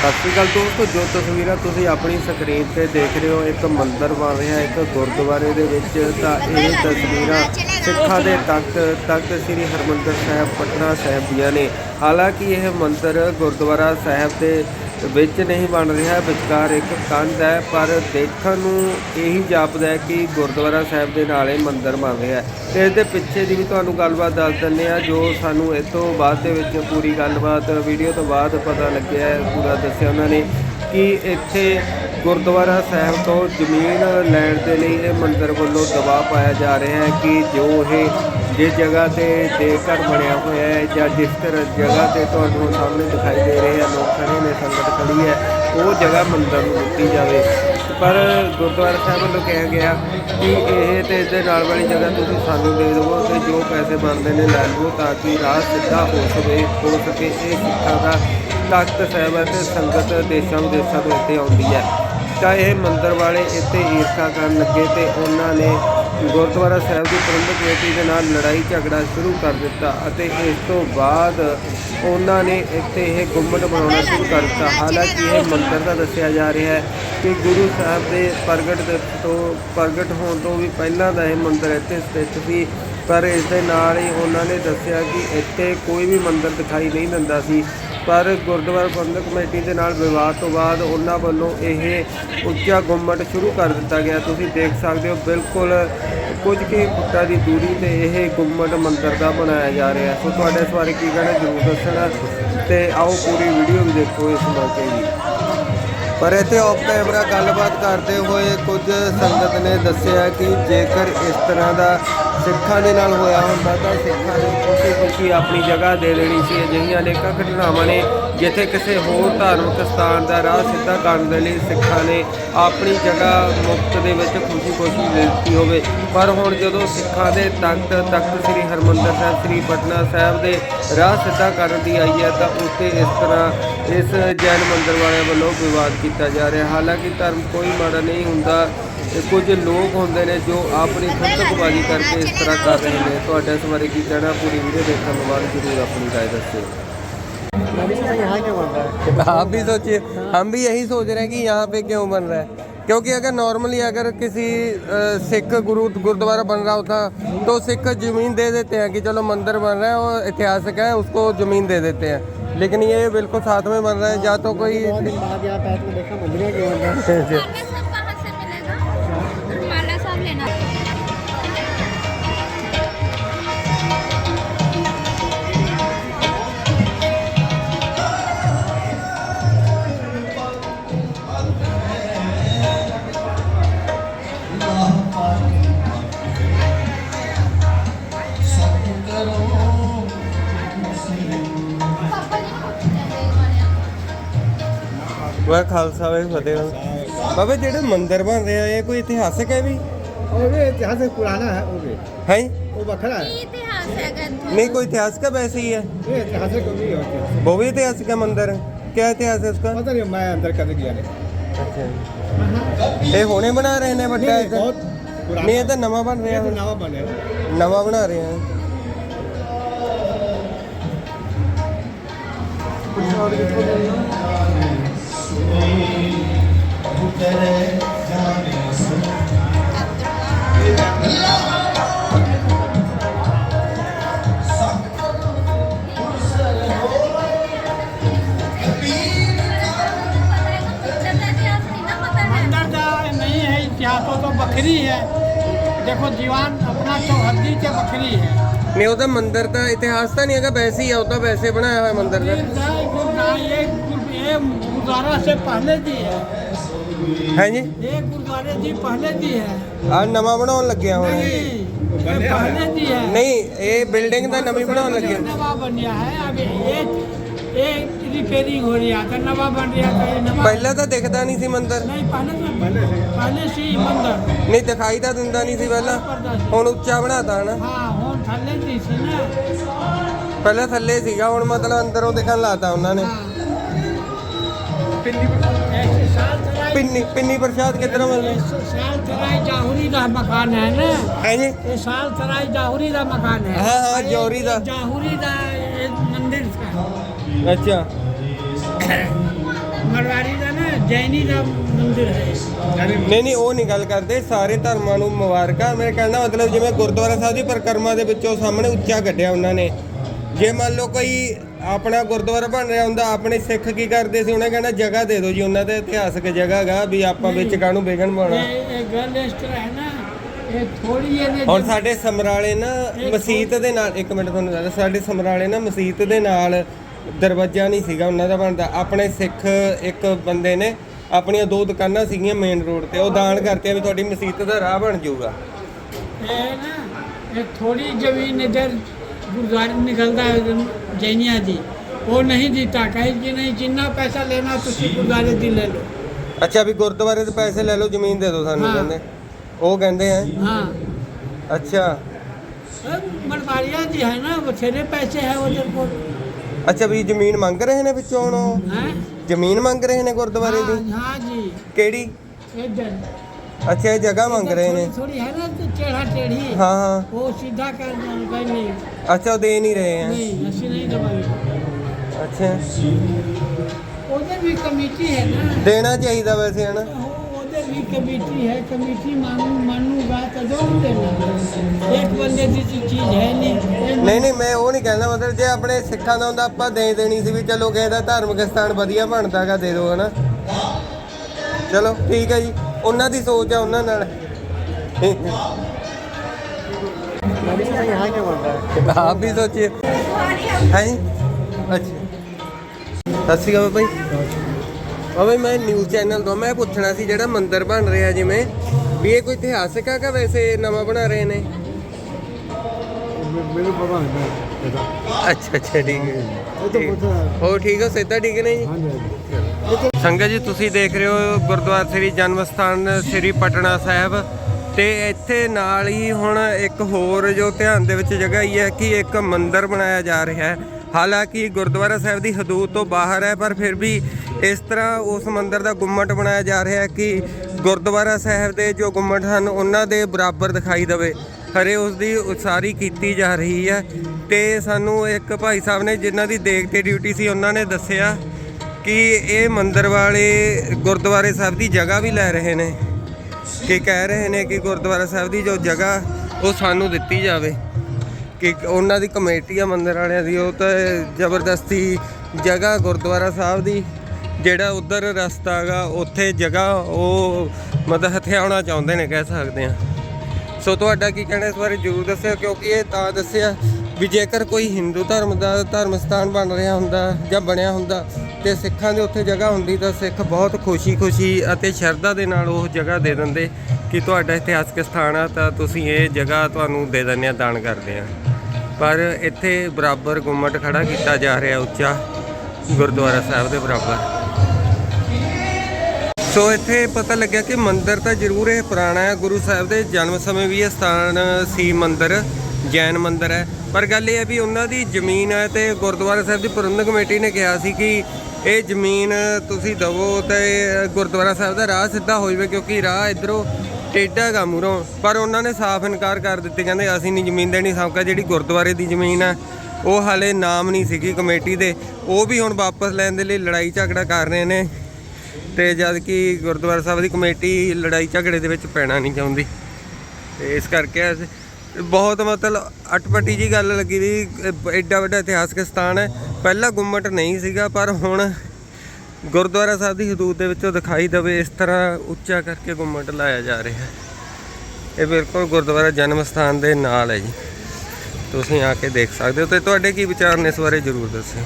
ਸਤਿ ਸ਼੍ਰੀ ਅਕਾਲ ਦੋਸਤੋ, ਜੋ ਤਸਵੀਰਾਂ ਤੁਸੀਂ ਆਪਣੀ ਸਕਰੀਨ ਤੇ ਦੇਖ ਰਹੇ ਹੋ, ਇੱਕ ਮੰਦਿਰ ਬਣ ਰਿਹਾ, ਇੱਕ ਗੁਰਦੁਆਰੇ ਦੇ ਵਿੱਚ। ਤਾਂ ਇਹ ਤਸਵੀਰਾਂ ਸਿੱਖਾਂ ਦੇ ਤਖਤ ਤਖਤ ਸ੍ਰੀ ਹਰਮੰਦਰ ਸਾਹਿਬ, ਪਟਨਾ ਸਾਹਿਬ ਦੀਆਂ ਨੇ। ਹਾਲਾਂਕਿ ਇਹ ਮੰਦਿਰ ਗੁਰਦੁਆਰਾ ਸਾਹਿਬ ਦੇ ਵਿੱਚ ਨਹੀਂ ਬਣ ਰਿਹਾ, ਵਿਚਕਾਰ ਇੱਕ ਕੰਧ ਹੈ, ਪਰ ਦੇਖਣ ਨੂੰ ਇਹੀ ਜਾਪਦਾ ਕਿ ਗੁਰਦੁਆਰਾ ਸਾਹਿਬ ਦੇ ਨਾਲ ਇਹ ਮੰਦਿਰ ਬਣ ਰਿਹਾ ਹੈ। ਤੇ ਇਸ ਦੇ ਪਿੱਛੇ ਦੀ ਵੀ ਤੁਹਾਨੂੰ ਗੱਲਬਾਤ ਦੱਸ ਦਿੰਦੇ ਆ ਜੋ ਸਾਨੂੰ ਇਸ ਤੋਂ ਬਾਅਦ ਦੇ ਵਿੱਚ ਪੂਰੀ ਗੱਲਬਾਤ, ਵੀਡੀਓ ਤੋਂ ਬਾਅਦ ਪਤਾ ਲੱਗਿਆ ਪੂਰਾ ਦੱਸਿਆ ਉਹਨਾਂ ਨੇ ਕਿ ਇੱਥੇ ਗੁਰਦੁਆਰਾ ਸਾਹਿਬ ਤੋਂ ਜ਼ਮੀਨ ਲੈਣ ਦੇ ਲਈ ਇਹ ਮੰਦਰ ਵੱਲੋਂ ਦਬਾਅ ਪਾਇਆ ਜਾ ਰਿਹਾ ਹੈ ਕਿ ਜੋ ਇਹ ਜਿਸ ਜਗ੍ਹਾ ਤੇ ਦੇਵਘਰ ਬਣਿਆ ਹੋਇਆ ਹੈ ਜਾਂ ਜਿਸ ਤਰ੍ਹਾਂ ਜਗ੍ਹਾ ਤੇ ਤੁਹਾਨੂੰ ਸਾਹਮਣੇ ਦਿਖਾਈ ਦੇ ਰਹੇ ਆ, ਲੋਕ ਖੜੇ ਨੇ ਸੰਗਤ ਖੜੀ ਹੈ, ਉਹ ਜਗ੍ਹਾ ਮੰਦਰ ਨੂੰ ਦਿੱਤੀ ਜਾਵੇ। ਪਰ ਗੁਰਦੁਆਰਾ ਸਾਹਿਬ ਵੱਲੋਂ ਕਿਹਾ ਗਿਆ ਕਿ ਇਹ ਤੇ ਇਸ ਦੇ ਨਾਲ ਵਾਲੀ ਜਗ੍ਹਾ ਤੁਸੀਂ ਸਾਨੂੰ ਦੇ ਦਿਓ ਤੇ ਜੋ ਪੈਸੇ ਬਣਦੇ ਨੇ ਲੈ ਲਓ ਤਾਂ ਕਿ ਰਾਹ ਸਿੱਧਾ ਹੋ ਸਕੇ ਹੋ ਸਕੇ। ਇਹ ਸਿੱਖਾਂ ਦਾ ਤਖਤ ਸਾਹਿਬ ਹੈ ਤੇ ਸੰਗਤ ਦੇਸ਼ਾਂ ਵਿਦੇਸ਼ਾਂ ਤੋਂ ਇੱਥੇ ਆਉਂਦੀ ਹੈ। ਤਾਂ ਇਹ ਮੰਦਰ ਵਾਲੇ ਇੱਥੇ ਈਰਖਾ ਕਰਨ ਲੱਗੇ ਤੇ ਉਹਨਾਂ ਨੇ ਗੁਰਦੁਆਰਾ ਸਾਹਿਬ ਦੀ ਪ੍ਰਬੰਧਕ ਕਮੇਟੀ ਦੇ ਨਾਲ ਲੜਾਈ ਝਗੜਾ ਸ਼ੁਰੂ ਕਰ ਦਿੱਤਾ ਅਤੇ ਇਸ ਤੋਂ ਬਾਅਦ ਉਹਨਾਂ ਨੇ ਇੱਥੇ ਇਹ ਗੁੰਮਟ ਬਣਾਉਣਾ ਸ਼ੁਰੂ ਕਰ ਦਿੱਤਾ। ਹਾਲਾਂਕਿ ਇਹ ਮੰਦਰ ਦਾ ਦੱਸਿਆ ਜਾ ਰਿਹਾ ਹੈ ਕਿ ਗੁਰੂ ਸਾਹਿਬ ਦੇ ਪ੍ਰਗਟ ਤੋਂ ਪ੍ਰਗਟ ਹੋਣ ਤੋਂ ਵੀ ਪਹਿਲਾਂ ਦਾ ਇਹ ਮੰਦਰ ਇੱਥੇ ਸਥਿਤ ਸੀ, ਪਰ ਇਸ ਦੇ ਨਾਲ ਹੀ ਉਹਨਾਂ ਨੇ ਦੱਸਿਆ ਕਿ ਇੱਥੇ ਕੋਈ ਵੀ ਮੰਦਰ ਦਿਖਾਈ ਨਹੀਂ ਦਿੰਦਾ ਸੀ। ਪਰ ਗੁਰਦੁਆਰਾ ਪ੍ਰਬੰਧਕ ਕਮੇਟੀ ਦੇ ਨਾਲ ਵਿਵਾਦ ਤੋਂ ਬਾਅਦ ਉਹਨਾਂ ਵੱਲੋਂ ਇਹ ਉੱਚਾ ਗੁੰਮਟ ਸ਼ੁਰੂ ਕਰ ਦਿੱਤਾ ਗਿਆ। ਤੁਸੀਂ ਦੇਖ ਸਕਦੇ ਹੋ, ਬਿਲਕੁਲ ਕੁਝ ਕੀ ਫੁੱਟਾਂ ਦੀ ਦੂਰੀ ਤੇ ਇਹ ਗੁੰਮਟ ਮੰਦਿਰ ਦਾ ਬਣਾਇਆ ਜਾ ਰਿਹਾ। ਸੋ ਤੁਹਾਡੇ ਇਸ ਬਾਰੇ ਕੀ ਕਹਿਣਾ ਜ਼ਰੂਰ ਦੱਸਣਾ ਤੇ ਆਓ ਪੂਰੀ ਵੀਡੀਓ ਵੀ ਦੇਖੋ ਇਸ ਮੌਕੇ ਦੀ। ਪਰ ਇੱਥੇ ਆਫ ਕੈਮਰਾ ਗੱਲਬਾਤ ਕਰਦੇ ਹੋਏ ਕੁਝ ਸੰਗਤ ਨੇ ਦੱਸਿਆ ਕਿ ਜੇਕਰ ਇਸ ਤਰ੍ਹਾਂ ਦਾ ਸਿੱਖਾਂ ਦੇ ਨਾਲ ਹੋਇਆ ਹੁੰਦਾ ਤਾਂ ਸਿੱਖਾਂ ਨੇ ਖੁਸ਼ੀ ਖੁਸ਼ੀ ਆਪਣੀ ਜਗ੍ਹਾ ਦੇ ਦੇਣੀ ਸੀ। ਅਜਿਹੀਆਂ ਅਨੇਕਾਂ ਘਟਨਾਵਾਂ ਨੇ ਜਿੱਥੇ ਕਿਸੇ ਹੋਰ ਧਾਰਮਿਕ ਸਥਾਨ ਦਾ ਰਾਹ ਸਿੱਧਾ ਕਰਨ ਦੇ ਲਈ ਸਿੱਖਾਂ ਨੇ ਆਪਣੀ ਜਗ੍ਹਾ ਮੁਫਤ ਦੇ ਵਿੱਚ ਖੁਸ਼ੀ ਖੁਸ਼ੀ ਦੇ ਦਿੱਤੀ ਹੋਵੇ। ਪਰ ਹੁਣ ਜਦੋਂ ਸਿੱਖਾਂ ਦੇ ਤਖਤ ਤਖਤ ਸ੍ਰੀ ਹਰਮੰਦਰ ਸਾਹਿਬ, ਸ੍ਰੀ ਪਟਨਾ ਸਾਹਿਬ ਦੇ ਰਾਹ ਸਿੱਧਾ ਕਰਨ ਦੀ ਆਈ ਹੈ ਤਾਂ ਉੱਤੇ ਇਸ ਤਰ੍ਹਾਂ ਇਸ ਜੈਨ ਮੰਦਰ ਵਾਲਿਆਂ ਵੱਲੋਂ ਵਿਵਾਦ ਕੀਤਾ ਜਾ ਰਿਹਾ। ਹਾਲਾਂਕਿ ਧਰਮ ਕੋਈ ਮਾੜਾ ਨਹੀਂ ਹੁੰਦਾ। ਕੁਝ ਲੋਕ ਹੁੰਦੇ ਨੇ ਜੋ ਆਪਣੀ ਖੁੰਦਕਬਾਜ਼ੀ ਕਰਕੇ ਇਸ ਤਰ੍ਹਾਂ ਕਰ ਰਹੇ ਨੇ ਤੁਹਾਡੇ ਇਸ ਬਾਰੇ ਕੀ ਕਹਿਣਾ ਪੂਰੀ ਵੀਡੀਓ ਦੇਖਣ ਤੋਂ ਬਾਅਦ ਜ਼ਰੂਰ ਆਪਣੀ رائے ਦੱਸਿਓ आप भी सोचिए हम भी यही सोच रहे हैं कि यहाँ पे क्यों बन रहा है क्योंकि अगर नॉर्मली अगर किसी अ, सिख गुरु गुरुद्वारा बन रहा होता तो सिख जमीन दे देते हैं कि चलो मंदिर बन रहा है और ऐतिहासिक है उसको जमीन दे देते हैं लेकिन ये बिल्कुल साथ में बन रहा है या तो कोई ਵਾਹ ਖਾਲਸਾ ਵੇ ਫਤਿਹ ਬਾਬੇ ਜਿਹੜੇ ਮੰਦਿਰ ਬਣ ਰਹੇ ਆ ਇਹ ਕੋਈ ਇਤਿਹਾਸਕ ਹੈ ਵੀ और भी ऐतिहासिक पुराना है वो भी ਹੈ वो बखरा है इतिहास है गद्दा नहीं कोई इतिहास का वैसे ही है ये ऐतिहासिक वो भी होते हैं वो भी ऐतिहासिक है मंदिर क्या इतिहास है उसका पता नहीं मैं अंदर कभी गया नहीं ਅੱਛਾ ਇਹ ਹੁਣੇ ਬਣਾ ਰਹੇ ਨੇ ਵੱਡਾ नहीं, ਇਹ बहुत पुराना ਨਹੀਂ ਇਹ ਤਾਂ ਨਵਾਂ ਬਣ ਰਿਹਾ ये तो ਹੁਣ नवा बने ਨਵਾਂ ਬਣਾ ਰਹੇ ਆ गद्दा इतिहास नहीं ना पता है अंदर का ਵੱਖਰੀ ਹੈ। ਦੇਖੋ ਜੀਵਾਨ ਆਪਣਾ ਚੌਹਦੀ ਤੇ ਵੱਖਰੀ ਹੈ। ਨਹੀਂ ਉਹਦਾ ਮੰਦਿਰ ਦਾ ਇਤਿਹਾਸ ਤਾਂ ਨਹੀਂ ਹੈਗਾ ਵੈਸੇ ਹੀ ਆ ਉਹਦਾ ਵੈਸੇ ਬਣਾਇਆ ਹੋਇਆ ਮੰਦਿਰ ਦਾ ਇਹ ਗੁਰਦਾਰਾ ਸੇ ਪਹਿਲੇ ਦੀ ਹੈ। ਹੈ ਜੀ ਇਹ ਗੁਰਦੁਆरे ਜੀ ਪਹਿਲੇ ਦੀ ਹੈ। ਆ ਨਵਾਂ ਬਣਾਉਣ ਲੱਗਿਆ ਹੁਣ ਨਹੀਂ ਪਹਿਲੇ ਦੀ ਹੈ। ਨਹੀਂ ਇਹ ਬਿਲਡਿੰਗ ਦਾ ਨਵੀਂ ਬਣਾਉਣ ਲੱਗਿਆ। ਨਵਾਂ ਬਣਿਆ ਹੈ। ਅਬ ਇਹ ਇਹ ਰਿਪੇਅਰਿੰਗ ਹੋ ਰਹੀ ਤਾਂ ਨਵਾਂ ਬਣ ਰਿਹਾ ਤਾਂ ਨਵਾਂ ਪਹਿਲਾਂ ਤਾਂ ਦਿਖਦਾ ਨਹੀਂ ਸੀ ਮੰਦਿਰ। ਨਹੀਂ ਪਹਿਲੇ ਤਾਂ ਪਹਿਲੇ ਸੀ। ਮੰਦਿਰ। ਨਹੀਂ ਦਿਖਾਈ ਤਾਂ ਦਿੰਦਾ ਨਹੀਂ ਸੀ ਪਹਿਲਾਂ। ਹੁਣ ਉੱਚਾ ਬਣਾਤਾ ਹਨਾ। ਹਾਂ ਹੁਣ ਥੱਲੇ ਸੀ ਨਾ। ਪਹਿਲਾਂ ਥੱਲੇ ਸੀਗਾ ਹੁਣ ਮਤਲਬ ਅੰਦਰੋਂ ਦਿਖਣ ਲਾਤਾ ਉਹਨਾਂ ਨੇ। ऐसे साल तराई ਪਿੰਨੀ ਪਿੰਨੀ ਪ੍ਰਸ਼ਾਦ ਕਿੱਧਰੋਂ ਮਿਲਦੇ साल तराई जाहुरी का मकान है ना ਹੈ ਜੀ ये साल तराई जाहुरी का मकान है हाँ, हाँ, जौहरी दा। जाहुरी का ये मंदिर था ਅੱਛਾ ਮਰਵਾੜੀ ਦਾ ਨਾ ਜੈਨੀ ਦਾ ਮੰਦਿਰ ਹੈ जाने ਨਹੀਂ ਨਹੀਂ ਉਹ ਨਹੀਂ ਗੱਲ ਕਰਦੇ ਸਾਰੇ ਧਰਮਾਂ ਨੂੰ ਮੁਬਾਰਕਾਂ ਮੇਰੇ ਕਹਿਣ ਦਾ ਮਤਲਬ ਜਿਵੇਂ ਗੁਰਦੁਆਰਾ ਸਾਹਿਬ ਦੀ ਪਰਿਕਰਮਾ ਦੇ ਵਿੱਚੋਂ ਸਾਹਮਣੇ ਉੱਚਾ ਕੱਢਿਆ ਉਹਨਾਂ ਨੇ ਜੇ ਮੰਨ ਲਓ ਕੋਈ ਆਪਣਾ ਗੁਰਦੁਆਰਾ ਬਣ ਰਿਹਾ ਹੁੰਦਾ ਆਪਣੇ ਸਿੱਖ ਕੀ ਕਰਦੇ ਸੀ? ਉਹਨੇ ਕਹਿੰਦਾ ਜਗ੍ਹਾ ਦੇ ਦਿਓ ਜੀ ਉਹਨਾਂ ਦੇ ਇਤਿਹਾਸਕ ਜਗ੍ਹਾ ਹੈਗਾ ਵੀ ਆਪਾਂ ਵਿੱਚ ਕਾਹਨੂੰ ਬੇਗਨ ਪਾਉਣਾ। ਇਹ ਇਹ ਗੱਲ ਇਸ ਤਰ੍ਹਾਂ ਹੈ ਨਾ ਇਹ ਥੋੜੀ ਇਹਨੇ ਹੁਣ ਸਾਡੇ ਸਮਰਾਲੇ ਨਾ ਮਸਜਿਦ ਦੇ ਨਾਲ ਇੱਕ ਮਿੰਟ ਤੁਹਾਨੂੰ ਦੱਸਦਾ ਸਾਡੇ ਸਮਰਾਲੇ ਨਾ ਮਸਜਿਦ ਦੇ ਨਾਲ ਦਰਵਾਜ਼ਾ ਨਹੀਂ ਸੀਗਾ ਉਹਨਾਂ ਦਾ ਬਣਦਾ। ਆਪਣੇ ਸਿੱਖ ਇੱਕ ਬੰਦੇ ਨੇ ਆਪਣੀਆਂ ਦੋ ਦੁਕਾਨਾਂ ਸੀਗੀਆਂ ਮੇਨ ਰੋਡ ਤੇ ਉਹ ਦਾਨ ਕਰਤੇ ਵੀ ਤੁਹਾਡੀ ਮਸਜਿਦ ਦਾ ਰਾਹ ਬਣ ਜਾਊਗਾ। ਇਹ ਨਾ ਇਹ ਥੋੜੀ ਜ਼ਮੀਨ ਇਧਰ ਗੁਰਦੁਆਰੇ ਨਿਕਲਦਾ ਹੈ ਜੈਨੀਆਂ ਦੀ ਉਹ ਨਹੀਂ ਦਿੱਤਾ ਕਹੇ ਕਿ ਨਹੀਂ ਜਿੰਨਾ ਪੈਸਾ ਲੈਣਾ ਤੁਸੀਂ ਗੁਰਦੁਆਰੇ ਦੀ ਲੈ ਲਓ ਅੱਛਾ ਵੀ ਗੁਰਦੁਆਰੇ ਦੇ ਪੈਸੇ ਲੈ ਲਓ ਜ਼ਮੀਨ ਦੇ ਦਿਓ ਸਾਨੂੰ ਹਾਂ। ਕਹਿੰਦੇ ਉਹ ਕਹਿੰਦੇ ਆ हाँ ਅੱਛਾ मरवाड़िया जी है ना बथेरे पैसे है उधर को ਅੱਛਾ ਵੀ ਜ਼ਮੀਨ ਮੰਗ ਰਹੇ ਨੇ ਵਿੱਚੋਂ ਹੁਣ ਉਹ हैं ਜ਼ਮੀਨ ਮੰਗ ਰਹੇ ਨੇ ਗੁਰਦੁਆਰੇ हाँ, ਦੀ हाँ जी ਕਿਹੜੀ इधर ਅੱਛਾ ਇਹ ਜਗ੍ਹਾ ਮੰਗ ਰਹੇ ਨੇ थोड़ी थोड़ी है ना तो टेढ़ा टेढ़ी ਹਾਂ ਹਾਂ वो सीधा कर देंगे नहीं ਅੱਛਾ ਉਹ ਦੇ ਨਹੀਂ ਰਹੇ ਆ नहीं ऐसी नहीं दबाई ਅੱਛਾ उधर भी कमेटी है ना ਦੇਣਾ ਚਾਹੀਦਾ ਵੈਸੇ ਹਨਾ वो उधर भी कमेटी है कमेटी मानू मानूगा तो जरूर देना एक बंदे की चीज है नहीं ये ਨਹੀਂ ਨਹੀਂ ਮੈਂ ਉਹ ਨਹੀਂ ਕਹਿੰਦਾ ਮਤਲਬ ਜੇ ਆਪਣੇ ਸਿੱਖਾਂ ਦਾ ਹੁੰਦਾ ਆਪਾਂ ਦੇ ਦੇਣੀ ਸੀ ਵੀ ਚਲੋ ਕਿਸੇ ਦਾ ਧਾਰਮਿਕ ਸਥਾਨ ਵਧੀਆ ਬਣਦਾਗਾ ਦੇ ਦਿਓ ਹਨਾ ਚਲੋ ਠੀਕ ਹੈ ਜੀ ਉਹਨਾਂ ਦੀ ਸੋਚ ਆ ਉਹਨਾਂ ਨਾਲ। ਆਪ ਵੀ ਸੋਚੇ ਹੈ ਅੱਛਾ। ਸਤਿ ਸ਼੍ਰੀ ਅਕਾਲ ਬਾਈ ਬਾਈ ਮੈਂ ਨਿਊਜ਼ ਚੈਨਲ ਤੋਂ ਮੈਂ ਪੁੱਛਣਾ ਸੀ ਜਿਹੜਾ ਮੰਦਿਰ ਬਣ ਰਿਹਾ ਜਿਵੇਂ ਵੀ ਇਹ ਕੋਈ ਇਤਿਹਾਸਿਕ ਆ ਕਿ ਵੈਸੇ ਨਵਾਂ ਬਣਾ ਰਹੇ ਨੇ? ਮੈਨੂੰ ਪਤਾ ਨਹੀਂ ਅੱਛਾ ਅੱਛਾ ਠੀਕ ਹੈ। ਉਹ ਠੀਕ ਹੋ ਸਿੱਧਾ ਠੀਕ ਨੇ ਜੀ? ਹਾਂਜੀ। ਸੰਗਤ ਜੀ, ਤੁਸੀਂ ਦੇਖ ਰਹੇ ਹੋ ਗੁਰਦੁਆਰਾ ਸ੍ਰੀ ਜਨਮ ਸਥਾਨ ਸ੍ਰੀ ਪਟਨਾ ਸਾਹਿਬ। ਤੇ ਇੱਥੇ ਨਾਲ ਹੀ ਹੁਣ ਇੱਕ ਹੋਰ ਜੋ ਧਿਆਨ ਦੇ ਵਿੱਚ ਜਗ੍ਹਾ ਹੀ ਹੈ ਕਿ ਇੱਕ ਮੰਦਿਰ ਬਣਾਇਆ ਜਾ ਰਿਹਾ ਹੈ। ਹਾਲਾਂਕਿ ਗੁਰਦੁਆਰਾ ਸਾਹਿਬ ਦੀ ਹਦੂਦ ਤੋਂ ਬਾਹਰ ਹੈ, ਪਰ ਫਿਰ ਵੀ ਇਸ ਤਰ੍ਹਾਂ ਉਸ ਮੰਦਿਰ ਦਾ ਗੁੰਮਟ ਬਣਾਇਆ ਜਾ ਰਿਹਾ ਹੈ ਕਿ ਗੁਰਦੁਆਰਾ ਸਾਹਿਬ ਦੇ ਜੋ ਗੁੰਮਟ ਹਨ, ਉਹਨਾਂ ਦੇ ਬਰਾਬਰ ਦਿਖਾਈ ਦੇਵੇ। ਹਰੇ, ਉਸ ਦੀ ਉਸਾਰੀ ਕੀਤੀ ਜਾ ਰਹੀ ਹੈ। ਤੇ ਸਾਨੂੰ ਇੱਕ ਭਾਈ ਸਾਹਿਬ ਨੇ ਜਿਨ੍ਹਾਂ ਦੀ ਦੇਖ ਤੇ ਡਿਊਟੀ ਸੀ, ਉਹਨਾਂ ਨੇ ਦੱਸਿਆ ਕਿ ਇਹ ਮੰਦਰ ਵਾਲੇ ਗੁਰਦੁਆਰੇ ਸਾਹਿਬ ਦੀ ਜਗ੍ਹਾ ਵੀ ਲੈ ਰਹੇ ਨੇ ਕਿ ਕਹਿ ਰਹੇ ਨੇ ਕਿ ਗੁਰਦੁਆਰਾ ਸਾਹਿਬ ਦੀ ਜੋ ਜਗ੍ਹਾ, ਉਹ ਸਾਨੂੰ ਦਿੱਤੀ ਜਾਵੇ। ਕਿ ਉਹਨਾਂ ਦੀ ਕਮੇਟੀ ਆ ਮੰਦਰ ਵਾਲਿਆਂ ਦੀ, ਉਹ ਤਾਂ ਜ਼ਬਰਦਸਤੀ ਜਗ੍ਹਾ ਗੁਰਦੁਆਰਾ ਸਾਹਿਬ ਦੀ, ਜਿਹੜਾ ਉਧਰ ਰਸਤਾ ਹੈਗਾ, ਉੱਥੇ ਜਗ੍ਹਾ, ਉਹ ਮਤਲਬ ਹਥਿਆਉਣਾ ਚਾਹੁੰਦੇ ਨੇ, ਕਹਿ ਸਕਦੇ ਆ ਸੋ ਤੁਹਾਡਾ ਕੀ ਕਹਿਣਾ ਇਸ ਬਾਰੇ ਜਰੂਰ ਦੱਸਿਓ, ਕਿਉਂਕਿ ਇਹ ਤਾਂ ਦੱਸਿਆ ਵੀ ਜੇਕਰ ਕੋਈ ਹਿੰਦੂ ਧਰਮ ਦਾ ਧਰਮ ਸਥਾਨ ਬਣ ਰਿਹਾ ਹੁੰਦਾ ਜਾਂ ਬਣਿਆ ਹੁੰਦਾ ਤੇ ਸਿੱਖਾਂ ਦੇ ਉੱਥੇ ਜਗ੍ਹਾ ਹੁੰਦੀ ਤਾਂ ਸਿੱਖ ਬਹੁਤ ਖੁਸ਼ੀ-ਖੁਸ਼ੀ ਅਤੇ ਸ਼ਰਧਾ ਦੇ ਨਾਲ ਉਹ ਜਗ੍ਹਾ ਦੇ ਦਿੰਦੇ ਕਿ ਤੁਹਾਡਾ ਇਤਿਹਾਸਕ ਸਥਾਨ ਆ ਤਾਂ ਤੁਸੀਂ ਇਹ ਜਗ੍ਹਾ ਤੁਹਾਨੂੰ ਦੇ ਦਿੰਦੇ ਆ, ਦਾਨ ਕਰਦੇ ਆ। ਪਰ ਇੱਥੇ ਬਰਾਬਰ ਗੁੰਮਟ ਖੜਾ ਕੀਤਾ ਜਾ ਰਿਹਾ ਉੱਚਾ ਗੁਰਦੁਆਰਾ ਸਾਹਿਬ ਦੇ ਬਰਾਬਰ। ਸੋ ਇੱਥੇ ਪਤਾ ਲੱਗਿਆ ਕਿ ਮੰਦਿਰ ਤਾਂ ਜ਼ਰੂਰ ਇਹ ਪੁਰਾਣਾ ਹੈ, ਗੁਰੂ ਸਾਹਿਬ ਦੇ ਜਨਮ ਸਮੇਂ ਵੀ ਇਹ ਸਥਾਨ ਸੀ ਮੰਦਿਰ, ਜੈਨ ਮੰਦਿਰ ਹੈ। ਪਰ ਗੱਲ ਇਹ ਹੈ ਵੀ ਉਹਨਾਂ ਦੀ ਜ਼ਮੀਨ ਹੈ ਤੇ ਗੁਰਦੁਆਰਾ ਸਾਹਿਬ ਦੀ ਪ੍ਰਬੰਧਕ ਕਮੇਟੀ ਨੇ ਕਿਹਾ ਸੀ ਕਿ ਇਹ ਜ਼ਮੀਨ ਤੁਸੀਂ ਦਵੋ ਤੇ ਗੁਰਦੁਆਰਾ ਸਾਹਿਬ ਦਾ ਰਾਹ ਸਿੱਧਾ ਹੋ ਜਾਵੇ, ਕਿਉਂਕਿ ਰਾਹ ਇਧਰੋਂ ਟੇਢਾ ਹੈਗਾ ਮੂਹਰੋਂ। ਪਰ ਉਹਨਾਂ ਨੇ ਸਾਫ਼ ਇਨਕਾਰ ਕਰ ਦਿੱਤੇ, ਕਹਿੰਦੇ ਅਸੀਂ ਨਹੀਂ ਜ਼ਮੀਨ ਦੇਣੀ ਸੌਂਕਾ ਜਿਹੜੀ ਗੁਰਦੁਆਰੇ ਦੀ ਜ਼ਮੀਨ ਹੈ, ਉਹ ਹਾਲੇ ਨਾਮ ਨਹੀਂ ਸੀਗੀ ਕਮੇਟੀ ਦੇ। ਉਹ ਵੀ ਹੁਣ ਵਾਪਸ ਲੈਣ ਦੇ ਲਈ ਲੜਾਈ ਝਗੜਾ ਕਰ ਰਹੇ ਨੇ। ਤੇ ਜਦ ਕਿ ਗੁਰਦੁਆਰਾ ਸਾਹਿਬ ਦੀ ਕਮੇਟੀ ਲੜਾਈ ਝਗੜੇ ਦੇ ਵਿੱਚ ਪੈਣਾ ਨਹੀਂ ਚਾਹੁੰਦੀ। ਤੇ ਇਸ ਕਰਕੇ ਅੱਜ ਬਹੁਤ ਮਤਲਬ ਅਟਪਟੀ ਜੀ ਗੱਲ ਲੱਗੀ ਵੀ ਐਡਾ ਵੱਡਾ ਇਤਿਹਾਸਕ ਸਥਾਨ ਹੈ। ਪਹਿਲਾਂ ਗੁੰਮਟ ਨਹੀਂ ਸੀਗਾ, ਪਰ ਹੁਣ ਗੁਰਦੁਆਰਾ ਸਾਹਿਬ ਦੀ ਹਦੂਦ ਦੇ ਵਿੱਚੋਂ ਦਿਖਾਈ ਦੇਵੇ, ਇਸ ਤਰ੍ਹਾਂ ਉੱਚਾ ਕਰਕੇ ਗੁੰਮਟ ਲਾਇਆ ਜਾ ਰਿਹਾ ਹੈ। ਇਹ ਬਿਲਕੁਲ ਗੁਰਦੁਆਰਾ ਜਨਮ ਸਥਾਨ ਦੇ ਨਾਲ ਹੈ ਜੀ। ਤੁਸੀਂ ਆ ਕੇ ਦੇਖ ਸਕਦੇ ਹੋ ਤੇ ਤੁਹਾਡੇ ਕੀ ਵਿਚਾਰ ਨੇ, ਇਸ ਬਾਰੇ ਜਰੂਰ ਦੱਸਿਓ।